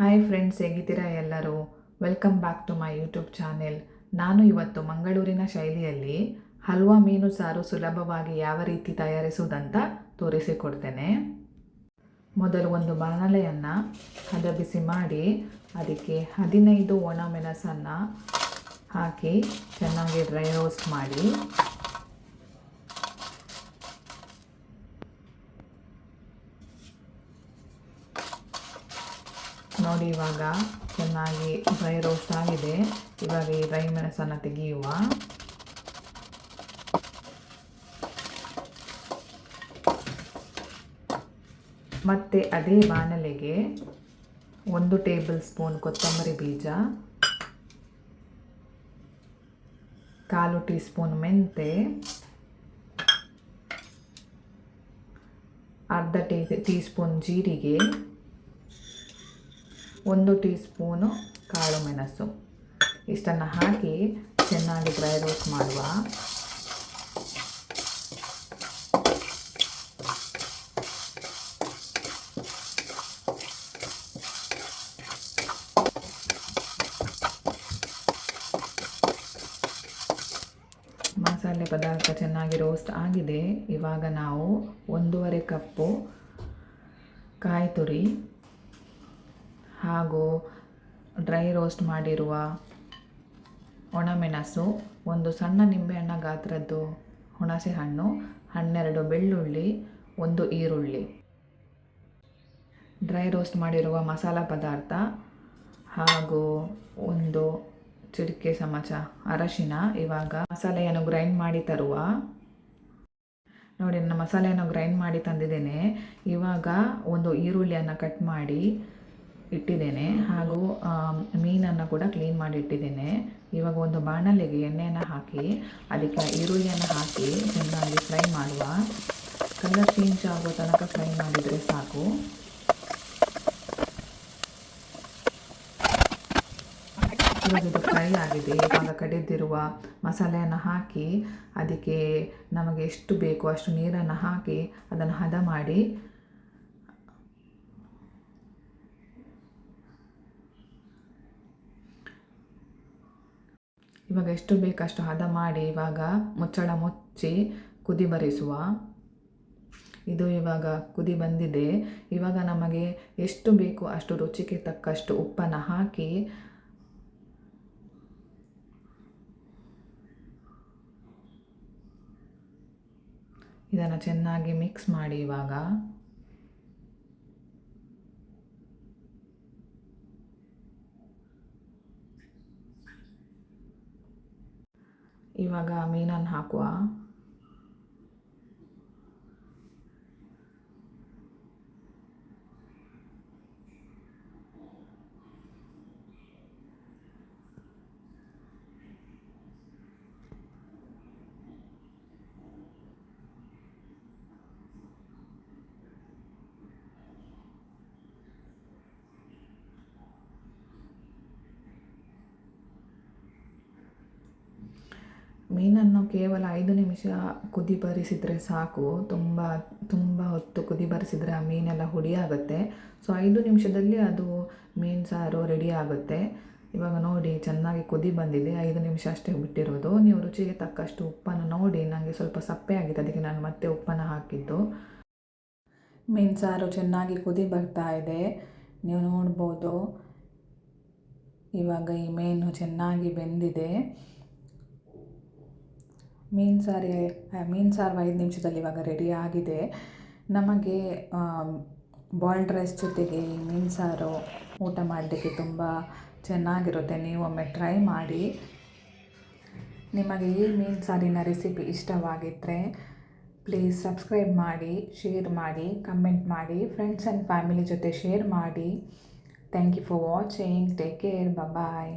Hi friends ಹೇಗಿದ್ದೀರಾ ಎಲ್ಲರೂ? Welcome back to my YouTube channel ನಾನು ಇವತ್ತು ಮಂಗಳೂರಿನ ಶೈಲಿಯಲ್ಲಿ ಹಲ್ವಾ ಮೀನು ಸಾರು ಸುಲಭವಾಗಿ ಯಾವ ರೀತಿ ತಯಾರಿಸುವುದಂತ ತೋರಿಸಿಕೊಡ್ತೇನೆ. ಮೊದಲು ಒಂದು ಬಾಣಲೆಯನ್ನು ಹದ ಬಿಸಿ ಮಾಡಿ ಅದಕ್ಕೆ ಹದಿನೈದು ಒಣ ಮೆಣಸನ್ನು ಹಾಕಿ ಚೆನ್ನಾಗಿ ಡ್ರೈ ರೋಸ್ಟ್ ಮಾಡಿ. ನೋಡಿ ಇವಾಗ ಚೆನ್ನಾಗಿ ಡ್ರೈ ರೋಸ್ಟ್ ಆಗಿದೆ. ಇವಾಗ ಈ ಡ್ರೈ ಮೆಣಸನ್ನು ತೆಗೆಯುವ. ಮತ್ತೆ ಅದೇ ಬಾಣಲೆಗೆ ಒಂದು ಟೇಬಲ್ ಸ್ಪೂನ್ ಕೊತ್ತಂಬರಿ ಬೀಜ, ಕಾಲು ಟೀ ಸ್ಪೂನ್ ಮೆಂತೆ, ಅರ್ಧ ಟೀ ಟೀ ಸ್ಪೂನ್ ಜೀರಿಗೆ ಒಂದು ಟೀ ಸ್ಪೂನು ಕಾಳು ಮೆಣಸು. ಇಷ್ಟನ್ನು ಹಾಕಿ ಚೆನ್ನಾಗಿ ಡ್ರೈ ರೋಸ್ಟ್ ಮಾಡುವ. ಮಸಾಲೆ ಪದಾರ್ಥ ಚೆನ್ನಾಗಿ ರೋಸ್ಟ್ ಆಗಿದೆ. ಇವಾಗ ನಾವು ಒಂದೂವರೆ ಕಪ್ಪು ಕಾಯಿ ತುರಿ ಹಾಗೂ ಡ್ರೈ ರೋಸ್ಟ್ ಮಾಡಿರುವ ಒಣಮೆಣಸು, ಒಂದು ಸಣ್ಣ ನಿಂಬೆಹಣ್ಣ ಗಾತ್ರದ್ದು ಹುಣಸೆ ಹಣ್ಣು, ಹನ್ನೆರಡು ಬೆಳ್ಳುಳ್ಳಿ, ಒಂದು ಈರುಳ್ಳಿ. ಡ್ರೈ ರೋಸ್ಟ್ ಮಾಡಿರುವ ಮಸಾಲ ಪದಾರ್ಥ ಹಾಗೂ ಒಂದು ಚಿಟಿಕೆ ಚಮಚ ಅರಶಿನ, ಇವಾಗ ಮಸಾಲೆಯನ್ನು ಗ್ರೈಂಡ್ ಮಾಡಿ ತರುವ. ನೋಡಿ, ನನ್ನ ಮಸಾಲೆಯನ್ನು ಗ್ರೈಂಡ್ ಮಾಡಿ ತಂದಿದ್ದೇನೆ. ಇವಾಗ ಒಂದು ಈರುಳ್ಳಿಯನ್ನು ಕಟ್ ಮಾಡಿ ಇಟ್ಟಿದ್ದೇನೆ. ಹಾಗೂ ಮೀನನ್ನು ಕೂಡ ಕ್ಲೀನ್ ಮಾಡಿ ಇಟ್ಟಿದ್ದೇನೆ. ಇವಾಗ ಒಂದು ಬಾಣಲೆಗೆ ಎಣ್ಣೆಯನ್ನು ಹಾಕಿ, ಅದಕ್ಕೆ ಈರುಳ್ಳಿಯನ್ನು ಹಾಕಿ, ಚೆನ್ನಾಗಿ ಫ್ರೈ ಮಾಡುವ. ಕಲರ್ ಚೇಂಜ್ ಆಗೋ ತನಕ ಫ್ರೈ ಮಾಡಿದರೆ ಸಾಕು. ಇದು ಫ್ರೈ ಆಗಿದೆ. ಇವಾಗ ಕಡಿದಿರುವ ಮಸಾಲೆಯನ್ನು ಹಾಕಿ, ಅದಕ್ಕೆ ನಮಗೆ ಎಷ್ಟು ಬೇಕೋ ಅಷ್ಟು ನೀರನ್ನು ಹಾಕಿ, ಅದನ್ನು ಹದ ಮಾಡಿ ಇವಾಗ ಎಷ್ಟು ಬೇಕಷ್ಟು ಹದ ಮಾಡಿ ಇವಾಗ ಮುಚ್ಚಳ ಮುಚ್ಚಿ ಕುದಿ ಬರಿಸುವ. ಇದು ಇವಾಗ ಕುದಿ ಬಂದಿದೆ. ಇವಾಗ ನಮಗೆ ಎಷ್ಟು ಬೇಕು ಅಷ್ಟು ರುಚಿಗೆ ತಕ್ಕಷ್ಟು ಉಪ್ಪನ್ನು ಹಾಕಿ ಇದನ್ನು ಚೆನ್ನಾಗಿ ಮಿಕ್ಸ್ ಮಾಡಿ ಇವಾಗ ಇವಾಗ ಮೀನನ್ನು ಹಾಕುವ ಮೀನನ್ನು ಕೇವಲ ಐದು ನಿಮಿಷ ಕುದಿ ಬರಿಸಿದರೆ ಸಾಕು. ತುಂಬ ತುಂಬ ಹೊತ್ತು ಕುದಿ ಬರಿಸಿದರೆ ಆ ಮೀನೆಲ್ಲ ಹುಡಿ ಆಗುತ್ತೆ. ಸೊ ಐದು ನಿಮಿಷದಲ್ಲಿ ಅದು ಮೀನು ಸಾರು ರೆಡಿ ಆಗುತ್ತೆ. ಇವಾಗ ನೋಡಿ, ಚೆನ್ನಾಗಿ ಕುದಿ ಬಂದಿದೆ. ಐದು ನಿಮಿಷ ಅಷ್ಟೇ ಬಿಟ್ಟಿರೋದು. ನೀವು ರುಚಿಗೆ ತಕ್ಕಷ್ಟು ಉಪ್ಪನ್ನು ನೋಡಿ ನನಗೆ ಸ್ವಲ್ಪ ಸಪ್ಪೆ ಆಗಿದೆ ಅದಕ್ಕೆ ನಾನು ಮತ್ತೆ ಉಪ್ಪನ್ನು ಹಾಕಿದ್ದು. ಮೀನು ಸಾರು ಚೆನ್ನಾಗಿ ಕುದಿ ಬರ್ತಾ ಇದೆ. ನೀವು ನೋಡ್ಬೋದು. ಇವಾಗ ಈ ಮೀನು ಚೆನ್ನಾಗಿ ಬೆಂದಿದೆ. ಮೀನು ಸಾರಿ ಮೀನು ಸಾರು ಐದು ನಿಮಿಷದಲ್ಲಿ ಇವಾಗ ರೆಡಿ ಆಗಿದೆ. ನಮಗೆ ಬಾಯ್ಲ್ಡ್ ರೈಸ್ ಜೊತೆಗೆ ಈ ಮೀನು ಸಾರು ಊಟ ಮಾಡಲಿಕ್ಕೆ ತುಂಬ ಚೆನ್ನಾಗಿರುತ್ತೆ. ನೀವು ಒಮ್ಮೆ ಟ್ರೈ ಮಾಡಿ. ನಿಮಗೆ ಈ ಮೀನು ಸಾರಿನ ರೆಸಿಪಿ ಇಷ್ಟವಾಗಿದ್ದರೆ ಪ್ಲೀಸ್ ಸಬ್ಸ್ಕ್ರೈಬ್ ಮಾಡಿ ಶೇರ್ ಮಾಡಿ ಕಮೆಂಟ್ ಮಾಡಿ ಫ್ರೆಂಡ್ಸ್ ಆ್ಯಂಡ್ ಫ್ಯಾಮಿಲಿ ಜೊತೆ ಶೇರ್ ಮಾಡಿ. Thank you for watching take care bye